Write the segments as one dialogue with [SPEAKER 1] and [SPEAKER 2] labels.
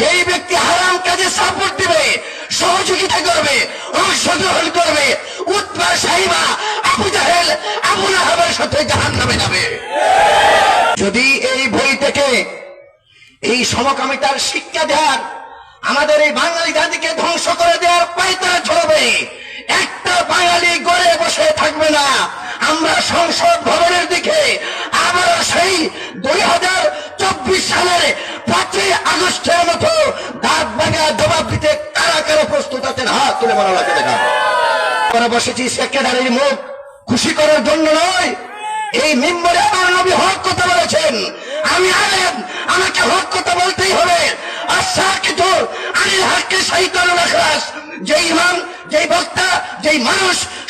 [SPEAKER 1] যেই ব্যক্তি হারাম কাজে সাপোর্ট দিবে, সহযোগিতা করবে অংশগ্রহণ করবে উৎপা সাহিবা আবু জাহেল, আবু লাহাবের সাথে জাহান নামে যাবে। যদি এই বই থেকে এই সমকামিতার শিক্ষা দেওয়ার, আমাদের এই বাঙালি জাতিকে ধ্বংস করে দেওয়ার পায়তারা চলবে, একটা বাঙালি গড়ে বসে থাকবে না। আমরা সংসদ ভবনের দিকে আবার সেই দুই হাজার চব্বিশ সালের পাঁচই আগস্টের মতো দাঁত ভাঙা জবাব দিতে কারা কারা প্রস্তুত আছেন? হাত তুলে বলা লাগে দেখা করে বসেছি সেক্রেটারির মুখ। খুশি করার জন্য নয়। এই মেম্বরে আমার নবী হক কথা বলেছেন। আমি আলেম। আমাকে হক কথা বলতেই হবে।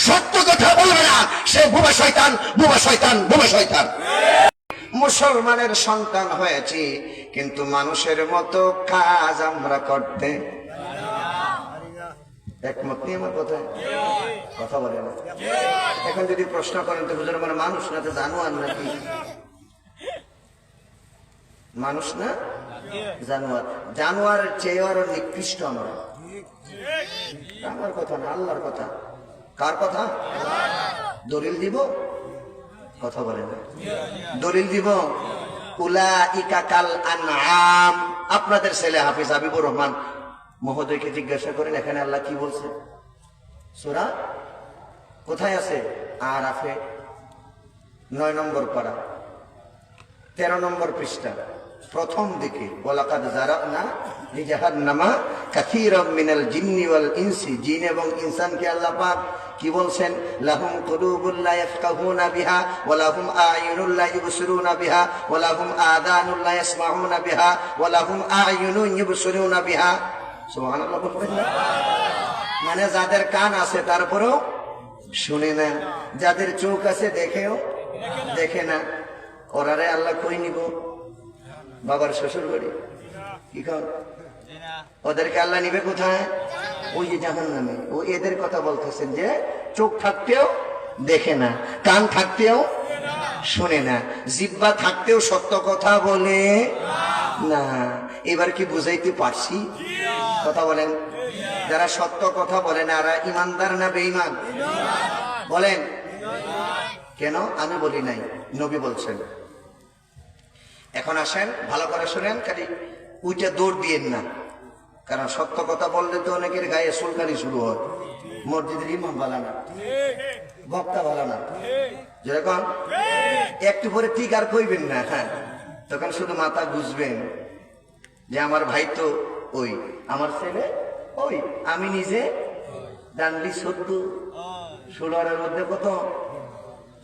[SPEAKER 1] সত্য কথা বলবে না, সে বুবা শয়তান বুবা শয়তান বুবা শয়তান। মুসলমানের সন্তান হয়েছি, কিন্তু মানুষের মতো কাজ আমরা করতে একমত। নিয়ে আমার কথায় কথা বলে না। এখন যদি প্রশ্ন করেন, তো হুজুর মানে মানুষ না, তো জানোয়ার নাকি মানুষ না? জানোয়ার। জানোয়ারের চেয়ে আরও নিকৃষ্ট আমরা। আমার কথা না, আল্লাহর কথা। কার কথা? দলিল দিব? কথা বলে না। দলিল দিব আনআম। আপনাদের ছেলে হাফিজ হাবিবুর রহমান মহোদয়কে জিজ্ঞাসা করেন, এখানে আল্লাহ কি বলছে? সুরা কোথায় আছে? আর আফে নয় নম্বর পারা তেরো নম্বর পৃষ্ঠা। প্রথম দিকে ওলাকাদ জারানা লিজাহান্নামা কাসীরাম মিনাল জিন্নি ওয়াল ইনসি, জিন এবং ইনসানকে আল্লাহ পাক কি বলছেন? লাহুম কুলুবুল লা ইয়াফকাহুনা বিহা ওয়া লাহুম আ'য়ুনুল লা ইবসিরুনা বিহা ওয়া লাহুম আযানুল লা ইয়াসমাউনা বিহা ওয়া লাহুম আ'য়ুনুন ইবসিরুনা বিহা। সুবহানাল্লাহ বলবেন না? মানে যাদের কান আছে তারপরেও শুনে না। যাদের চোখ আছে দেখেও দেখে না। ওরারে আল্লাহ কই নিব? বাবার শ্বশুর বাড়ি কি কর? ওদেরকে আল্লাহ নিবে কোথায়? ওই যে জাহান নামে, ও এদের কথা বলতেছেন যে, চোখ থাকতেও দেখে না, কান থাকতেও শোনে না জিব্বা থাকতেও সত্য কথা বলে না। এবার কি বুঝাইতে পারছি? কথা বলেন। যারা সত্য কথা বলে না, এরা ইমানদার না বেঈমান? বলেন। কেন? আমি বলি নাই, নবী বলছেন। এখন আসেন, ভালো করে শুনেন, খালি উইটা দৌড় দিয়েন না। কারণ সত্য কথা বললে তো অনেকের গায়ে সুলকানি শুরু হয়। মসজিদের ইমাম ভালো না, বক্তা ভালো না। যেরকম, একটু পরে ঠিক আর কইবেন না হ্যাঁ। তখন শুধু মাথা বুঝবেন যে আমার ভাই তো ওই, আমার ছেলে ওই, আমি নিজে ডান্ডি সদ্য ষোলোরের মধ্যে কত?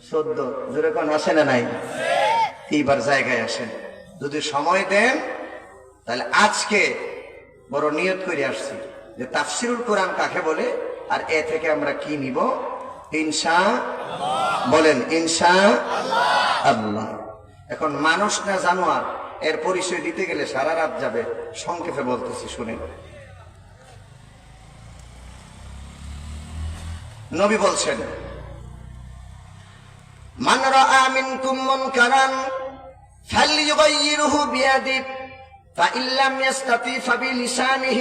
[SPEAKER 1] সদ্য যেরকম আসে না নাই, এইবার জায়গায় আসেন। যদি সময় দেন, তাহলে আজকে বড় নিয়ত করে আসছি যে তাফসিরুল কোরআন কাকে বলে আর এ থেকে আমরা কি নিব? ইনসা বলেন ইনসা আল্লাহ। এখন মানুষ না জানোয়ার, এর পরিচয় দিতে গেলে সারা রাত যাবে। সংক্ষেপে বলতেছি, শুনেন। নবী বলছেন, মান রাআ কারান মুনকারান ফালইয়ুগাইয়িরহু বিয়াদিহি فإن لم يستطع فبلسانه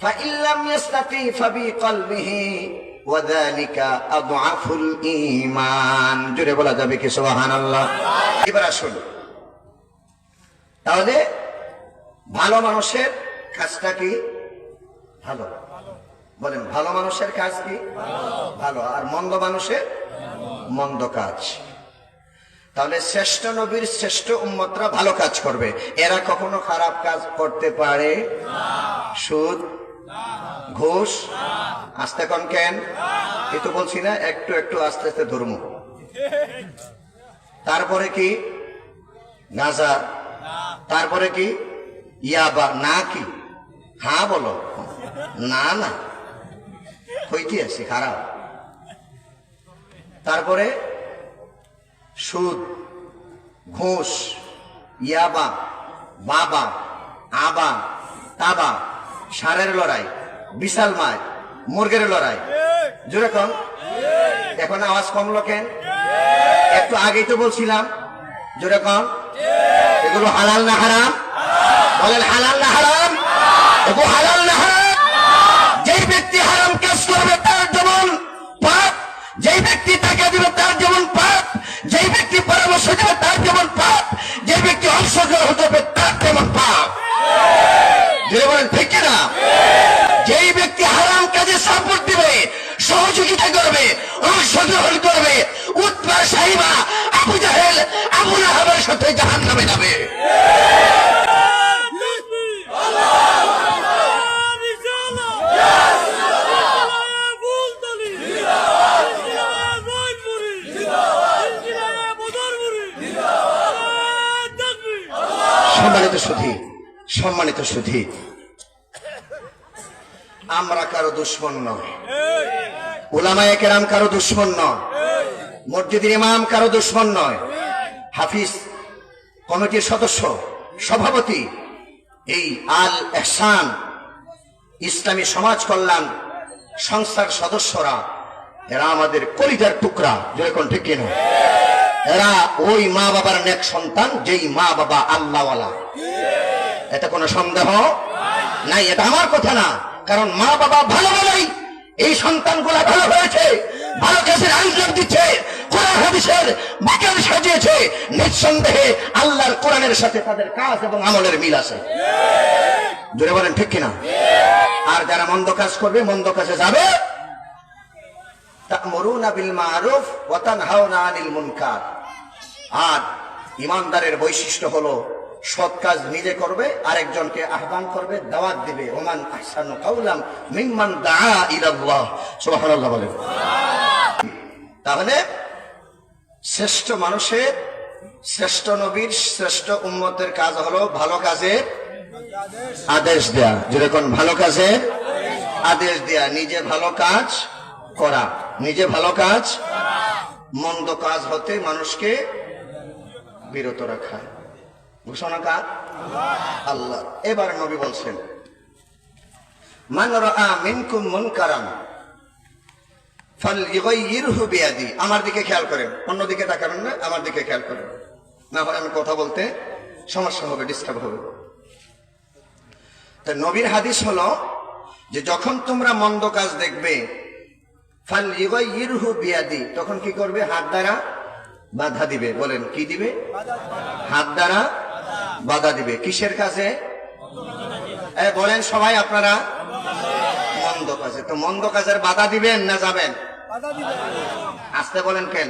[SPEAKER 1] فإن لم يستطع فبقلبه وذلك أضعف الإيمان জোরে বলা যাবে কি সুবহানাল্লাহ এবার আসুন তাহলে ভালো মানুষের কাজটা কি ভালো বলেন ভালো মানুষের কাজ কি ভালো আর মন্দ মানুষের মন্দ কাজ তাহলে শ্রেষ্ঠ নবীর শ্রেষ্ঠ উম্মতরা ভালো কাজ করবে। এরা কখনো খারাপ কাজ করতে পারে? সুদ? ঘুষ? আস্তে কন কেন? এ তো বলছি না, একটু একটু আস্তে আস্তে ধর্ম। তারপরে কি? গাঁজা তারপরে কি? ইয়াবা। না কি? হ্যাঁ বলো। না না। হইতে আছি খারাপ। তারপরে? সুদ, ঘোষ, ইয়াবা, বাবা, আবা, তাবা, সারের লড়াই, বিশাল মায় মুরগের লড়াই। যেরকম এখন আওয়াজ কম লোকেন একটু আগেই তো বলছিলাম। যেরকম এগুলো হালাল না হারাম? বলেন হালাল না হারাম? এগুলো হালাল না হারাম? যেই ব্যক্তি হারাম কাজ করবে তার যেমন পাপ, যেই ব্যক্তি টাকা দিবে তার যেমন পাপ যে ব্যক্তি পরামর্শ দেবে, তার যেমন পাপ, যে ব্যক্তি অংশগ্রহণ হতে হবে তার তেমন পাপ। ঠিক যেই ব্যক্তি হারাম কাজে সাপোর্ট দিবে, সহযোগিতা করবে অংশগ্রহণ করবে উৎপা সাহিবা আবু জাহেল আবুল আহমের সাথে জাহান নামে যাবে সম্মানিত সুধী, আমরা কারও দুশ্মন নয়। ওলামায়ে কেরাম কারও দুশ্মন নয়। মসজিদের ইমাম কারও দুশ্মন নয়। হাফিজ কমিটির সদস্য, সভাপতি, এই আল এহসান, ইসলামী সমাজ কল্যাণ সংস্থার সদস্যরা, এরা আমাদের কলিজার টুকরা যেরকম ঠিক এরা ওই মা বাবার নেক সন্তান, যেই মা বাবা আল্লাহওয়ালা। এতে কোনো সন্দেহ? নাই, এটা আমার কথা না। কারণ মা বাবা ভালো বলেই এই সন্তানগুলা ভালো হয়েছে ভালো কাজের আয়োজন দিচ্ছে। নিঃসন্দেহে আল্লাহর কোরআনের সাথে তাদের কাজ এবং আমলের জোরে বলেন, ঠিক আর যারা আর ইমানদারের বৈশিষ্ট্য হলো সৎ কাজ নিজে করবে, আরেকজনকে আহ্বান করবে, দাওয়াত দিবে। ওমান আহসানু কাউলাম মিম্মান দাআ ইলাল্লাহ। সুবহানাল্লাহ বলেন। তাহলে শ্রেষ্ঠ মানুষের, শ্রেষ্ঠ নবীর, শ্রেষ্ঠ উম্মতের কাজ হলো ভালো কাজের আদেশ দেয়া। যেরকম ভালো কাজের আদেশ দেয়া। নিজে ভালো কাজ করা। নিজে ভালো কাজ মন্দ কাজ হতে মানুষকে বিরত রাখা। ঘোষণা কার? আল্লাহ। এবার নবী বলছেন আমার দিকে খেয়াল করেন অন্যদিকে তাকাবেন না, আমার দিকে খেয়াল করেন। না হয় আমি কথা বলতে সমস্যা হবে ডিস্টার্ব হবে। তা নবীর হাদিস হলো যে, যখন তোমরা মন্দ কাজ দেখবে ফাল ইরহু বিয়াদি, তখন কি করবে? হাত দ্বারা বাধা দিবে। বলেন, কি দিবে? হাত দ্বারা বাধা দিবে। কিসের কাছে এ, বলেন সবাই আপনারা। মন্দ কাজে। তো মন্দ কাজের বাধা দিবেন না যাবেন? আসতে বলেন কেন?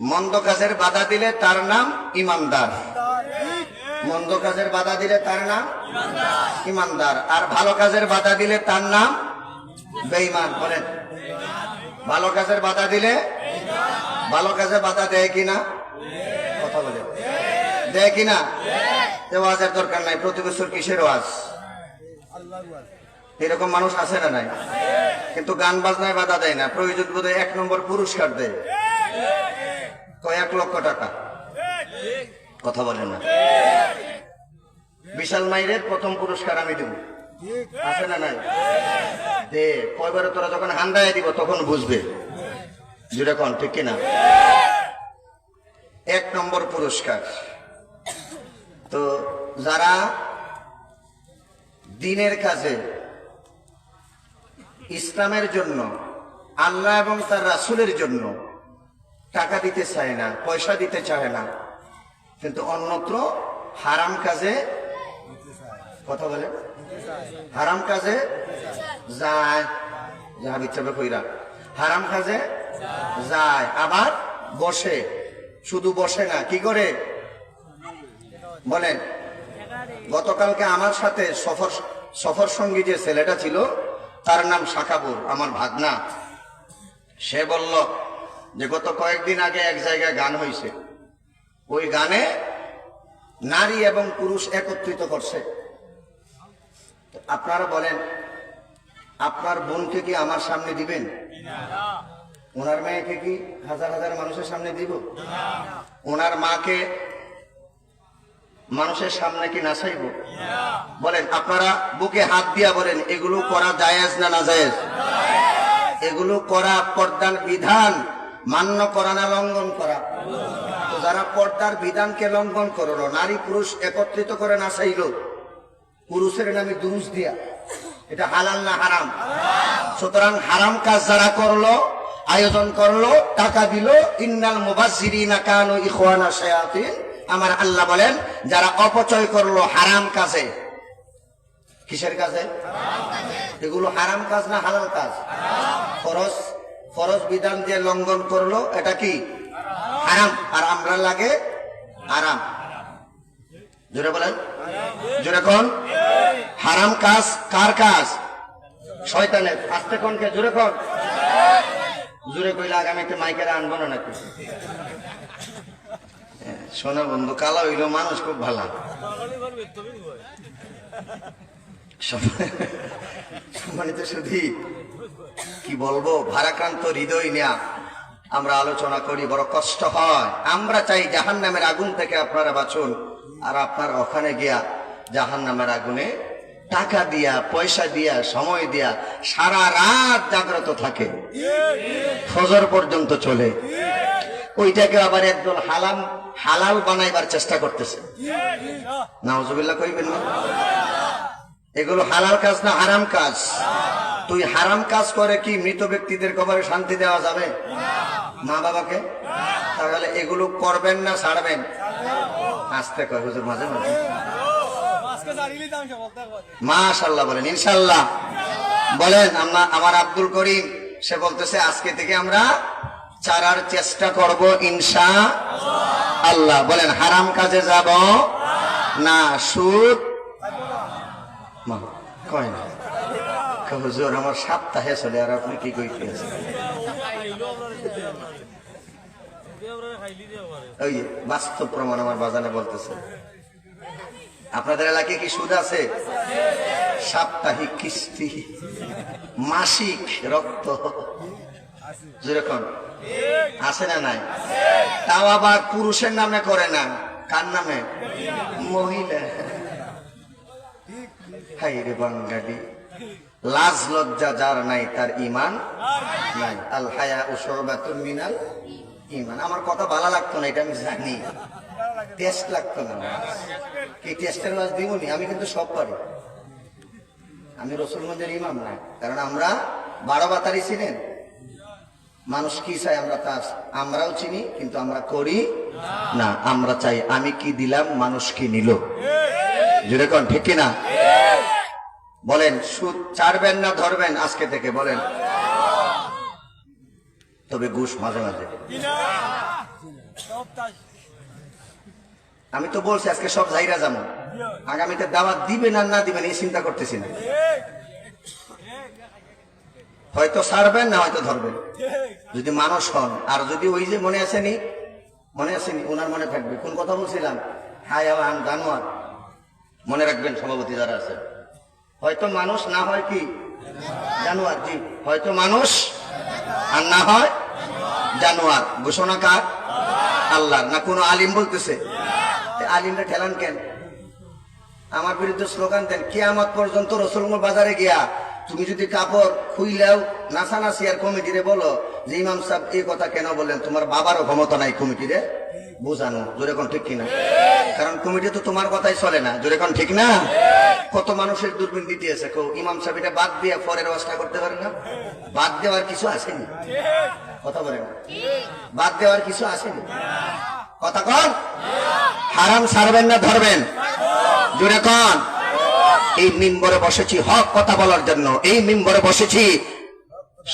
[SPEAKER 1] মন্দ কাজের বাধা দিলে তার নাম ইমানদার। মন্দ কাজের বাধা দিলে তার নাম ইমানদার। আর ভালো কাজের বাধা দিলে তার নাম বেঈমান। বলেন। ভালো কাজের বাধা দিলে ভালো কাজে বাধা দেয় কিনা? দেয় কিনা? ওয়াজের দরকার নাই, প্রতি বছর কিসের ওয়াজ? এরকম মানুষ আছে না নাই? কিন্তু গান বাজনায় বাধা দেয় না, প্রয়োজন বোধ এক নম্বর পুরস্কার দেয়। কয়েক লক্ষ টাকা? কথা বলেন না। বিশাল মাইরের প্রথম পুরস্কার আমি দেব। আছে না নাই? দে, কয়বারে তোরা যখন হান্দায় দিব, তখন বুঝবে। যেটা কন, ঠিক কিনা? এক নম্বর পুরস্কার। তো যারা দিনের কাজে ইসলামের জন্য, আল্লাহ এবং তার রাসুলের জন্য টাকা দিতে চায় না, পয়সা দিতে চায় না, কিন্তু অন্যত্র হারাম কাজে কথা বলে? হারাম কাজে যায়। যাহা বিচ্ছাবে কইরা। হারাম কাজে যায়। আবার বসে। শুধু বসে না, কি করে? বলেন গতকালকে আমার সাথে সফর সফর সঙ্গী যে ছেলেটা ছিল তার নাম শাকাবুর আমার ভাগনা। সে বলল যে গত কয়েকদিন আগে এক জায়গায় গান হয়েছে ওই গানে নারী এবং পুরুষ একত্রিত করছে। আপনারা বলেন আপনার বোনকে কি আমার সামনে দিবেন? ওনার মেয়েকে কি হাজার হাজার মানুষের সামনে দিব? ওনার মাকে মানুষের সামনে কি নাচাইব বলেন, আপনারা বুকে হাত দিয়া বলেন, এগুলো করা জায়েজ না না জায়েজ? এগুলো করা পর্দার বিধান, মান্য করা না লঙ্ঘন করা। তো যারা পর্দার বিধানকে লঙ্ঘন করল নারী পুরুষ একত্রিত করে নাচাইল পুরুষের নামে দুরুষ দিয়া। এটা হালাল না হারাম? সুতরাং হারাম কাজ যারা করল, আয়োজন করল, টাকা দিল, ইন্নাল মুবাসসিরিনা কানু ইখওয়ানা শায়াতিন আমার আল্লাহ বলেন, যারা অপচয় করল হারাম কাজে। কিসের কাজে? এগুলো হারাম কাজ না হালাল কাজ? ফরজ ফরজ বিধান যে লঙ্ঘন করল, এটা কি? হারাম। আর আমরা লাগে আরাম জোরে বলেন। জোরে কোন? হারাম কাজ কার কাজ? শয়তানের। আস্তে কোনকে জোরে কোন? জোরে কইলে আগামী একটা মাইকেরা আনব না নাকি? শোনো বন্ধু, কালা হইল মানুষ, খুব ভালো। সম্মানিত সুধী, কি বলব, ভারাক্রান্ত হৃদয় নেয়া আমরা আলোচনা করি, বড় কষ্ট হয়। আমরা চাই জাহান নামের আগুন থেকে আপনারা বাঁচুন, আর আপনার ওখানে গিয়া জাহান নামের আগুনে টাকা দিয়া, পয়সা দিয়া, সময় দিয়া সারা রাত জাগ্রত থাকে। ফজর পর্যন্ত চলে। ওইটাকে আবার একদল হালাম হালাল বানাইবার চেষ্টা করতেছে। নাওজুবিল্লাহ কইবেন না? এগুলো হালাল কাজ না হারাম কাজ? তুই হারাম কাজ করে কি মৃত ব্যক্তিদের কবরে শান্তি দেওয়া যাবে? মা বাবাকে? তাহলে এগুলো করবেন না ছাড়বেন? আসতে কয় হুজুর, মাঝে মাঝে। মাশাল্লাহ বলেন ইনশাল্লাহ বলেন আমার আব্দুল করিম, সে বলতেছে, আজকে থেকে আমরা চারার চেষ্টা করব, ইনশা আল্লাহ। বলেন, হারাম কাজে যাব না, সুদ? কয় না? হুজুর, আমার সপ্তাহে চলে, আর আপনি কি কইতে আছেন? ওই বাস্তব প্রমাণ আমার বাজানে বলতেছে। আপনাদের এলাকায় কি সুদ আছে? সাপ্তাহিক কিস্তি, মাসিক রক্ত। যেরকম আছে না নাই? তাও আবার পুরুষের নামে করে না। কার নামে? মহিলা। হাই রে বাঙ্গালি লাজ লজ্জা যার নাই, তার ইমান নাই। আল হায়া উসরবাতুন মিনাল ইমান। আমার কথা ভালো লাগতো না, এটা আমি জানি। টেস্ট লাগতো না। কি টেস্টের মাছ দিবনি? আমি কিন্তু সব পারি। আমি রসুলগঞ্জের ইমাম না। কারণ আমরা বারো বাতারি ছিলেন মানুষ কি চাই আমরা তা আমরাও চিনি, কিন্তু আমরা করি না। আমরা চাই আমি কি দিলাম, মানুষ কি নিল। যেরকম ঠিক কিনা? বলেন, সুদ ছাড়বেন না ধরবেন আজকে থেকে, বলেন। তবে ঘুষ মাঝে মাঝে। আমি তো বলছি, আজকে সব জায়গা যাব। আগামীতে দাওয়াত দিবেন আর না দিবেন, এই চিন্তা করতেছি না। হয়তো ছাড়বেন না হয়তো ধরবেন। যদি মানুষ হন আর যদি ওই যে মনে আসেনি মনে আসেনি ওনার মনে থাকবে। কোন কথা বলছিলাম? হাই আম জানোয়ার। মনে রাখবেন সভাপতি যারা আছে হয়তো মানুষ না হয় কি? জানোয়ার জি। হয়তো মানুষ আর না হয় জানোয়ার। ঘোষণা কার? আল্লাহ। না কোনো আলিম বলতেছে? আলিমরা ঠেলান কেন? আমার বিরুদ্ধে স্লোগান দেন কিয়ামত পর্যন্ত রসুলমুল বাজারে গিয়া তুমি যদি কাপড় খুইলেও নাচানাচি আর কমিটিরে বলো যে ইমাম সাহেব এই কথা কেন বললেন? তোমার বাবারও ক্ষমতা নাই কমিটিরে। বোঝানো, জোরে কোন ঠিক কিনা? কারণ কমিটি তো তোমার কথাই চলে না। জোরে কোন ঠিক না? কত মানুষের দূরবীন দিতে আছে কেউ ইমাম সাহেব এটা বাদ দিয়ে পরের ব্যবস্থা করতে পারে না? বাদ দেওয়ার কিছু আসেনি? কথা বলেন। বাদ দেওয়ার কিছু আসেনি? কথা কন? হারাম সারবেন না, ধরবেন। জোরে কন? এই মিম্বরে বসেছি, হক কথা বলার জন্য। এই মিম্বরে বসেছি,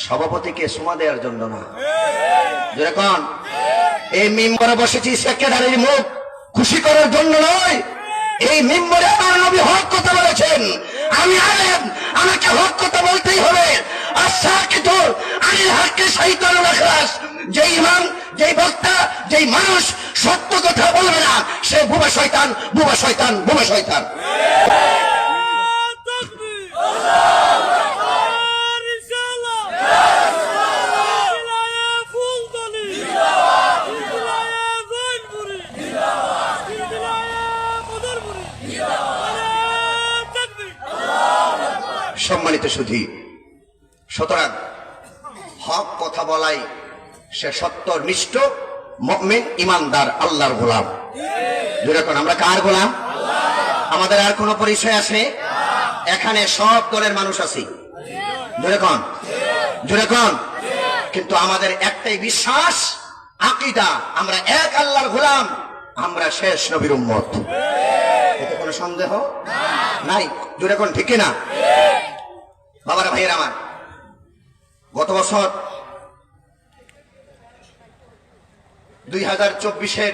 [SPEAKER 1] সভাপতিকে সমা দেওয়ার জন্য না। জোরে কন। এই মিম্বরে বসেছি, সেক্রেটারির মুখ খুশি করার জন্য নয়। এই মিম্বরে আমার নবী হক কথা বলেছেন। আমি আলেম, আমাকে হক কথা বলতেই হবে। সত্য কথা বলবে না, সে বুবা শয়তান বুবা শয়তান বুবা শয়তান। সম্মানিত সুধী, সুতরাং হক কথা বলাই সে সত্য, নিষ্ঠ, মমিন, ইমানদার, আল্লাহর গোলাম। যেরকম আমরা কার গোলাম? আমাদের আর কোনো পরিচয় আছে? এখানে সব দলের মানুষ আছি। যেরকম যেরকম কিন্তু আমাদের একটাই বিশ্বাস, আকিদা, আমরা এক আল্লাহর গোলাম, আমরা শেষ নবীর উম্মত। এতে কোনো সন্দেহ? নাই। যেরকম ঠিক না বাবার, ভাইয়ের আমার, গত বছর দুই হাজার চব্বিশের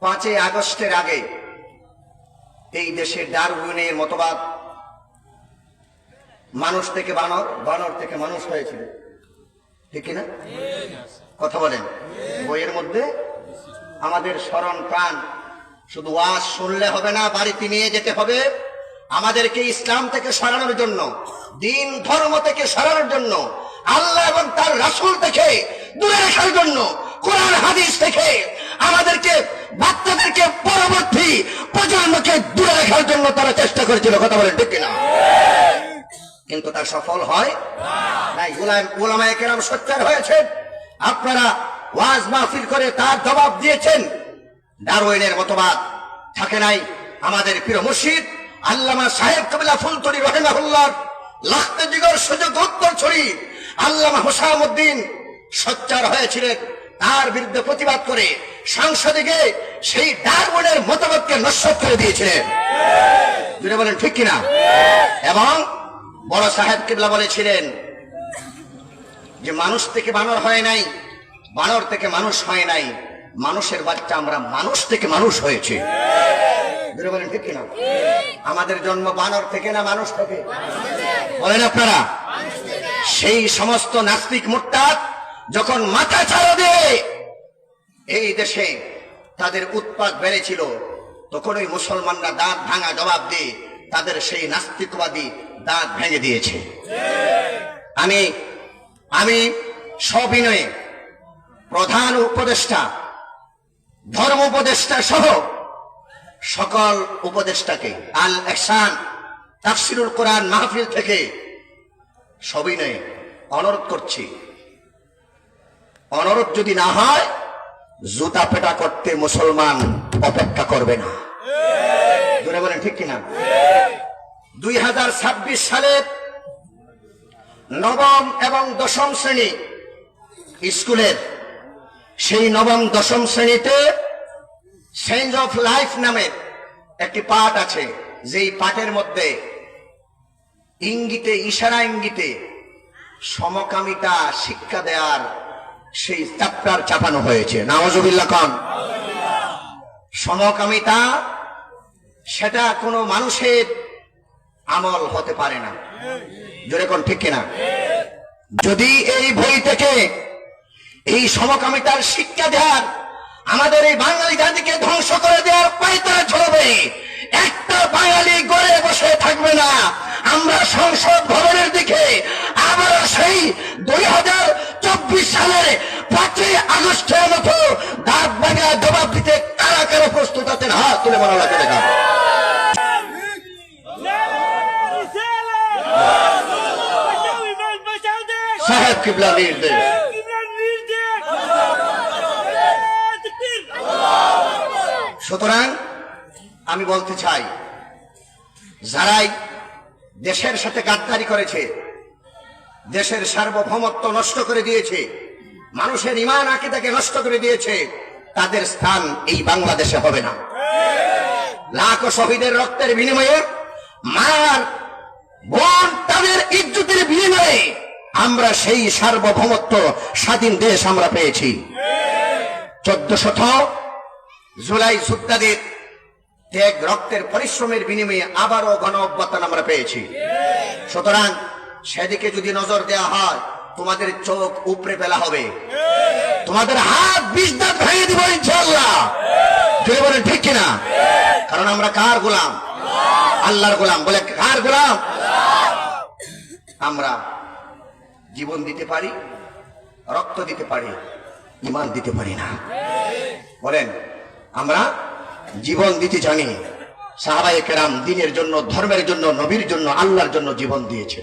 [SPEAKER 1] পাঁচই আগস্টের আগে এই দেশে ডারউইনের মতবাদ মানুষ থেকে বানর বানর থেকে মানুষ হয়েছিল। ঠিক কিনা? কথা বলেন। বইয়ের মধ্যে আমাদের স্মরণ প্রাণ, শুধু ওয়াজ শুনলে হবে না, বাড়িতে নিয়ে যেতে হবে। আমাদেরকে ইসলাম থেকে সরানোর জন্য, দিন ধর্ম থেকে সরানোর জন্য, আল্লাহ এবং তার রাসূল থেকে দূরে রাখার জন্য, কোরআন, হাদিস থেকে আমাদেরকে, বাচ্চাদেরকে পরবর্তী প্রজন্মকে দূরে রাখার জন্য তারা চেষ্টা করেছিল। কথা বলেন, ঠিক কিনা? কিন্তু তার সফল হয় নাই। ওলামায় কেরাম সোচ্চার হয়েছে আপনারা ওয়াজ মাহফিল করে তার জবাব দিয়েছেন। ডারওয়েনের মতবাদ থাকে নাই। আমাদের প্রিয় মুর্শিদ আল্লামা সাহেব কবিলা ফুলতরি রহেমাহুল্লাহ, লাখতে দিগর সুযোগ উত্তর ছড়ি আল্লামা হোসামুদ্দিন সোচ্চার হয়েছিলেন। তার বিরুদ্ধে প্রতিবাদ করে সংসদে গিয়ে সেই ডারওয়েনের মতবাদকে নস্বাত করে দিয়েছিলেন। বলেন, ঠিক কিনা? এবং বড় সাহেব কিবলা বলেছিলেন যে মানুষ থেকে বানর হয় নাই, বানর থেকে মানুষ হয় নাই, মানুষের বাচ্চা আমরা মানুষ থেকে মানুষ হয়েছে। বলেন আমাদের জন্ম বানর থেকে না মানুষ থেকে? বলেন আপনারা, সেই সমস্ত নাস্তিক মোট্টাত যখন মাথা ছাড়া দিয়ে এই দেশে তাদের উৎপাদ বেড়েছিল, তখন ওই মুসলমানরা দাঁত ভাঙা জবাব দিয়ে তাদের সেই নাস্তিকবাদী দাঁত ভেঙে দিয়েছে। আমি আমি সবিনয়ে প্রধান উপদেষ্টা, ধর্ম উপদেষ্টা সহ সকল উপদেষ্টাকে আল এহসান তাফসিরুল কোরআন মাহফিল থেকে সবিনয়ে অনুরোধ করছি। অনুরোধ যদি না হয়, জুতা পেটা করতে মুসলমান অপেক্ষা করবে না। জোরে বলেন, ঠিক কিনা? দুই হাজার ছাব্বিশ সালের নবম এবং দশম শ্রেণি স্কুলের সেই নবম, দশম শ্রেণীতে চেঞ্জ অফ লাইফ নামের একটি পাঠ আছে, যেই পাঠের মধ্যে ইঙ্গিতে, ইশারা ইঙ্গিতে সমকামিতা শিক্ষা দেওয়ার সেই চ্যাপ্টার চাপানো হয়েছে। নওয়াজুবিল্লাহ খান। সমকামিতা সেটা কোনো মানুষের আমল হতে পারে না। জোরে কোন ঠিক কিনা? যদি এই বই থেকে এই সমকামিতার শিক্ষা দেওয়ার, আমাদের এই বাঙালি জাতিকে ধ্বংস করে দেওয়ার পাইতারা ছড়বে একটা বাঙালি গড়ে বসে থাকবে না। আমরা সংসদ ভবনের দিকে আবার সেই দুই হাজার চব্বিশ সালের পাঁচই আগস্টের মতো দাঁত ভাঙা জবাব দিতে কারা কারা প্রস্তুত আছেন? হাত তুলে মনে লাগে দেখা সাহেব কিবলা নির্দেশ সুতরাং আমি বলতে চাই, যারাই দেশের সাথে গাদ্দারি করেছে, দেশের সার্বভৌমত্ব নষ্ট করে দিয়েছে, মানুষের ইমান আকিদাকে নষ্ট করে দিয়েছে, তাদের স্থান এই বাংলাদেশে হবে না। লাখ শহীদের রক্তের বিনিময়ে মার, বোন, তাদের ইজ্জতের বিনিময়ে আমরা সেই সার্বভৌমত্ব স্বাধীন দেশ আমরা পেয়েছি। চোদ্দ শত জুলাই সুদ্দাদের ত্যাগ রক্তের পরিশ্রমের বিনিময়ে আবারও গণ অভ্যর্থন আমরা পেয়েছি। সুতরাং সেদিকে যদি নজর দেওয়া হয়, তোমাদের চোখ উপরে ফেলা হবে। তোমাদের হাত বিষ ভেঙে দিব ইনশাল্লাহ যদি বলেন, ঠিক কিনা? কারণ আমরা কার গোলাম? আল্লাহর গোলাম। বলে কার গোলাম? আমরা জীবন দিতে পারি, রক্ত দিতে পারি ইমান দিতে পারি না। বলেন, আমরা জীবন দিতে জানি। সাহাবায়ে কেরাম দিনের জন্য, ধর্মের জন্য, নবীর জন্য, আল্লাহর জন্য জীবন দিয়েছে।